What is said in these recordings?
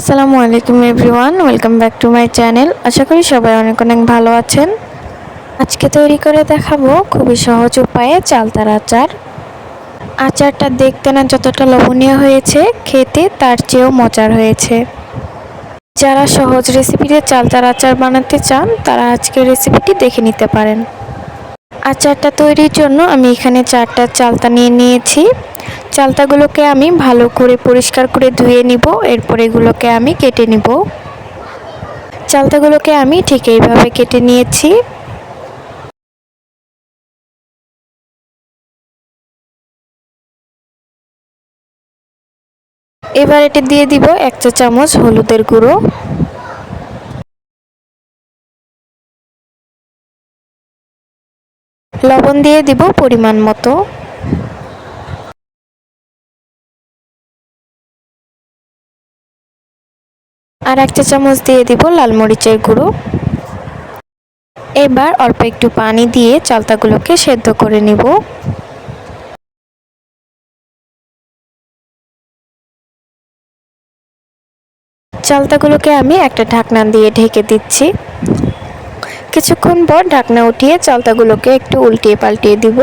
আসসালামু আলাইকুম everyone, welcome back to my channel. আশা করি সবাই অনেক অনেক ভালো আছেন। আজকে তৈরি করে দেখাবো খুবই সহজ উপায়ে চালতার আচার। আচারটা দেখতে না যতটা লোভনীয় হয়েছে, খেতে তার চেয়েও মজার হয়েছে। যারা সহজ রেসিপিতে চালতার আচার বানাতে চান, তারা আজকের রেসিপিটি দেখে নিতে পারেন। আচারটা তৈরির জন্য আমি এখানে চারটা চালতা নিয়ে নিয়েছি। চালতাগুলোকে আমি ভালো করে পরিষ্কার করে ধুয়ে নিব, এরপর এগুলোকে আমি কেটে নিব। চালতাগুলোকে আমি ঠিক এইভাবে কেটে নিয়েছি। এবার এটি দিয়ে দিব এক চা চামচ হলুদের গুঁড়ো। লবণ দিয়ে দিব পরিমাণ মতো। আর এক চা চামচ দিয়ে দিব লাল মরিচের গুঁড়ো। এবার অল্প একটু পানি দিয়ে চালতাগুলোকে সেদ্ধ করে নিব। চালতাগুলোকে আমি একটা ঢাকনা দিয়ে ঢেকে দিচ্ছি। কিছুক্ষণ পর ঢাকনা উঠিয়ে চালতাগুলোকে একটু উল্টিয়ে পাল্টিয়ে দিব।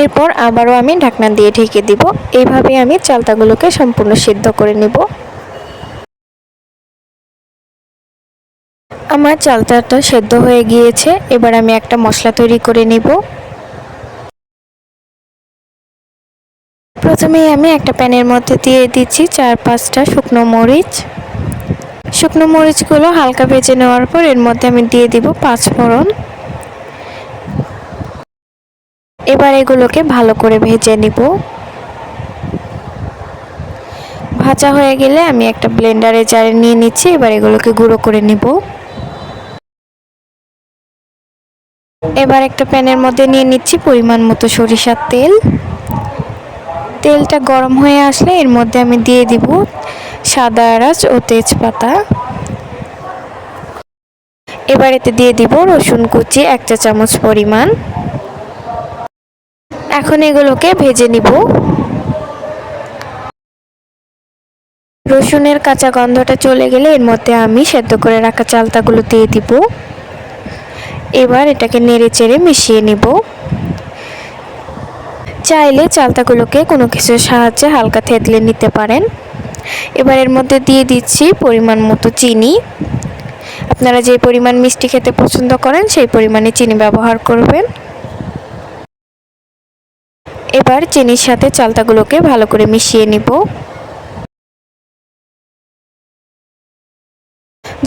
এরপর আবারও আমি ঢাকনা দিয়ে ঢেকে দিব। এইভাবে আমি চালতাগুলোকে সম্পূর্ণ সিদ্ধ করে নিব। আমার চালতাটা সেদ্ধ হয়ে গিয়েছে। এবার আমি একটা মশলা তৈরি করে নিব। প্রথমেই আমি একটা প্যানের মধ্যে দিয়ে দিচ্ছি চার পাঁচটা শুকনো মরিচ। শুকনো মরিচগুলো হালকা ভেজে নেওয়ার পর এর মধ্যে আমি দিয়ে দিব পাঁচ ফোড়ন এবার এগুলোকে ভালো করে ভেজে নিব। ভাজা হয়ে গেলে আমি একটা ব্লেন্ডারে জারে নিয়ে নিচ্ছি, এবার এগুলোকে গুঁড়ো করে নিব। এবার একটা প্যানের মধ্যে নিয়ে নিচ্ছি পরিমাণ মতো সরিষার তেল। তেলটা গরম হয়ে আসলে এর মধ্যে আমি দিয়ে দিব সাদা এলাচ ও তেজপাতা। এবার এতে দিয়ে দিব রসুন কুচি এক চা চামচ পরিমাণ। এখন এগুলোকে ভেজে নিব। রসুনের কাঁচা গন্ধটা চলে গেলে এর মধ্যে আমি সেদ্ধ করে রাখা চালতাগুলো দিয়ে দিব। এবার এটাকে নেড়ে চেড়ে মিশিয়ে নিব। চাইলে চালতাগুলোকে কোনো কিছুর সাহায্যে হালকা থেতলে নিতে পারেন। এবার এর মধ্যে দিয়ে দিচ্ছি পরিমাণ মতো চিনি। আপনারা যে পরিমাণ মিষ্টি খেতে পছন্দ করেন, সেই পরিমাণে চিনি ব্যবহার করবেন। এবার চিনির সাথে চালতাগুলোকে ভালো করে মিশিয়ে নিব।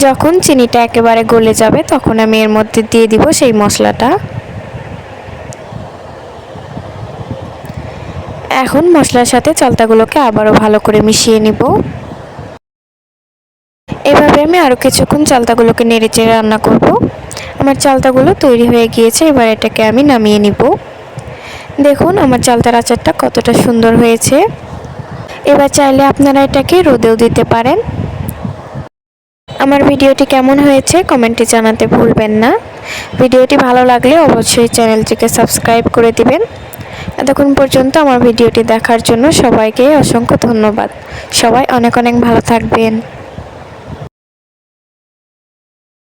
যখন চিনিটা একেবারে গলে যাবে, তখন আমি এর মধ্যে দিয়ে দিব সেই মশলাটা। এখন মশলার সাথে চালতাগুলোকে আবারও ভালো করে মিশিয়ে নিব। এভাবে আমি আরও কিছুক্ষণ চালতাগুলোকে নেড়ে চেড়ে রান্না করব। আমার চালতাগুলো তৈরি হয়ে গিয়েছে, এবার এটাকে আমি নামিয়ে নিব। দেখুন, আমার চালতার আচারটা কতটা সুন্দর হয়েছে। এবার চাইলে আপনারা এটাকে রোদেও দিতে পারেন। আমার ভিডিওটি কেমন হয়েছে কমেন্টে জানাতে ভুলবেন না। ভিডিওটি ভালো লাগলে অবশ্যই চ্যানেলটিকে সাবস্ক্রাইব করে দিবেন। এতক্ষণ পর্যন্ত আমার ভিডিওটি দেখার জন্য সবাইকে অসংখ্য ধন্যবাদ। সবাই অনেক অনেক ভালো থাকবেন।